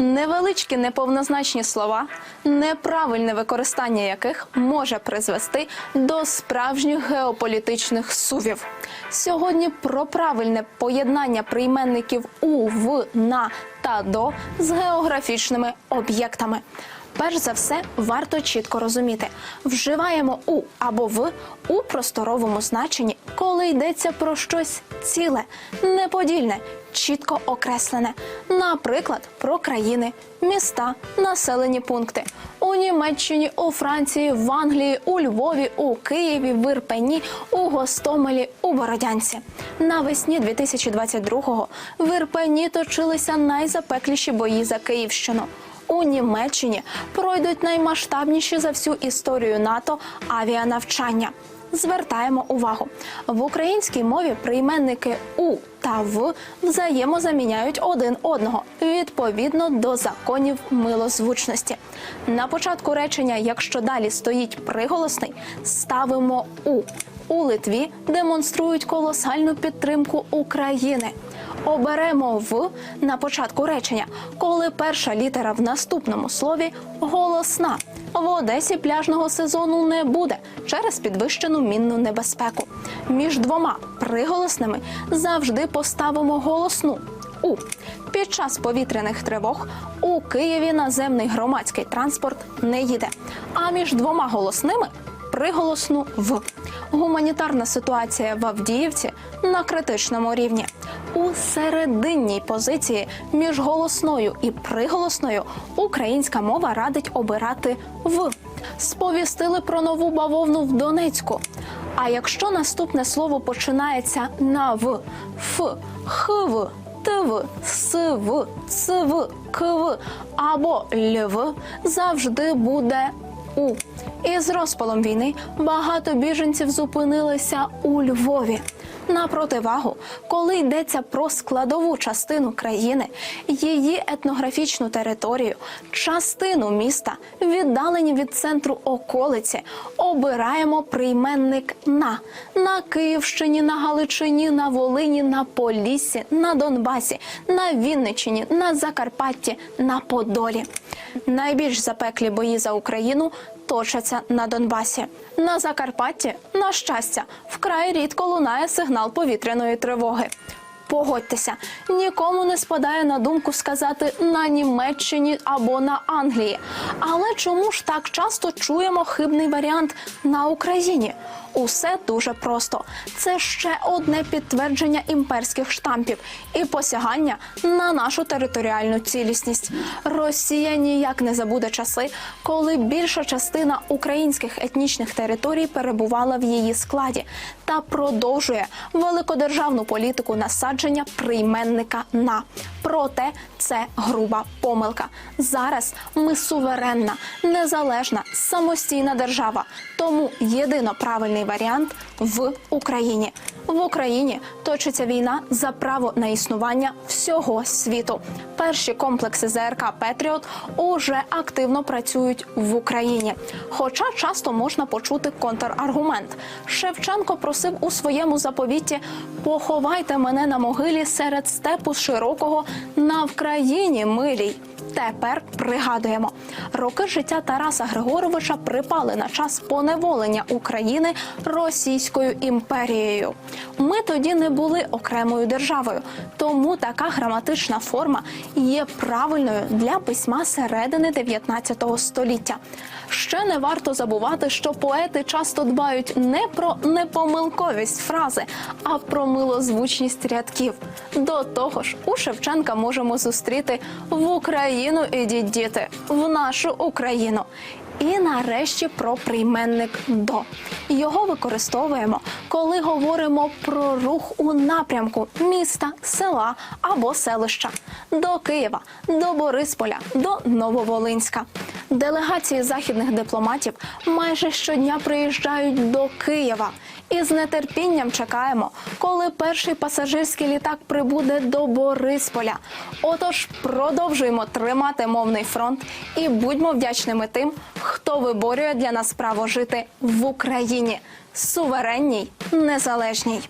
Невеличкі неповнозначні слова, неправильне використання яких може призвести до справжніх геополітичних сувів. Сьогодні про правильне поєднання прийменників у, в, на та до з географічними об'єктами. Перш за все, варто чітко розуміти, вживаємо у або в у просторовому значенні, коли йдеться про щось ціле, неподільне, чітко окреслене. Наприклад, про країни, міста, населені пункти у Німеччині, у Франції, в Англії, у Львові, у Києві, в Ірпені, у Гостомелі, у Бородянці. Навесні 2022-го в Ірпені точилися найзапекліші бої за Київщину. У Німеччині пройдуть наймасштабніші за всю історію НАТО авіанавчання. Звертаємо увагу в українській мові прийменники у та в взаємозаміняють один одного відповідно до законів милозвучності. На початку речення, якщо далі стоїть приголосний, ставимо у. У Литві демонструють колосальну підтримку України. Оберемо в на початку речення, коли перша літера в наступному слові голосна. В Одесі пляжного сезону не буде через підвищену мінну небезпеку. Між двома приголосними завжди поставимо голосну у. Під час повітряних тривог у Києві наземний громадський транспорт не їде. А між двома голосними приголосну в. Гуманітарна ситуація в Авдіївці на критичному рівні. У серединній позиції між голосною і приголосною українська мова радить обирати в. Сповістили про нову бавовну в Донецьку. А якщо наступне слово починається на в, ф, хв, тв, св, цв, кв або льв, завжди буде у. І з розпалом війни багато біженців зупинилися у Львові. На противагу, коли йдеться про складову частину країни, її етнографічну територію, частину міста, віддалені від центру околиці, обираємо прийменник на на Київщині, на Галичині, на Волині, на Поліссі, на Донбасі, на Вінниччині, на Закарпатті, на Подолі. Найбільш запеклі бої за Україну точаться на Донбасі. На Закарпатті, на щастя, вкрай рідко лунає сигнал повітряної тривоги. Погодьтеся, нікому не спадає на думку сказати на Німеччині або на Англії. Але чому ж так часто чуємо хибний варіант на Україні? Усе дуже просто. Це ще одне підтвердження імперських штампів і посягання на нашу територіальну цілісність. Росія ніяк не забуде часи, коли більша частина українських етнічних територій перебувала в її складі та продовжує великодержавну політику насадження прийменника на. Проте це груба помилка. Зараз ми суверенна, незалежна, самостійна держава. Тому єдино правильний варіант в Україні. В Україні точиться війна за право на існування всього світу. Перші комплекси ЗРК Петріот уже активно працюють в Україні. Хоча часто можна почути контраргумент. Шевченко просив у своєму заповіті: поховайте мене на могилі серед степу широкого на Вкраїні милій. Тепер пригадуємо, роки життя Тараса Григоровича припали на час поневолення України Російською імперією. Ми тоді не були окремою державою, тому така граматична форма є правильною для письма середини 19 століття. Ще не варто забувати, що поети часто дбають не про непомилковість фрази, а про милозвучність рядків. До того ж, у Шевченка можемо зустріти в Україну ідіть діти, в нашу Україну. І нарешті про прийменник до його використовуємо, коли говоримо про рух у напрямку міста, села або селища до Києва, до Борисполя, до Нововолинська. Делегації західних дипломатів майже щодня приїжджають до Києва і з нетерпінням чекаємо, коли перший пасажирський літак прибуде до Борисполя. Отож, продовжуємо тримати мовний фронт і будьмо вдячними тим, хто виборює для нас право жити в Україні суверенній, незалежній.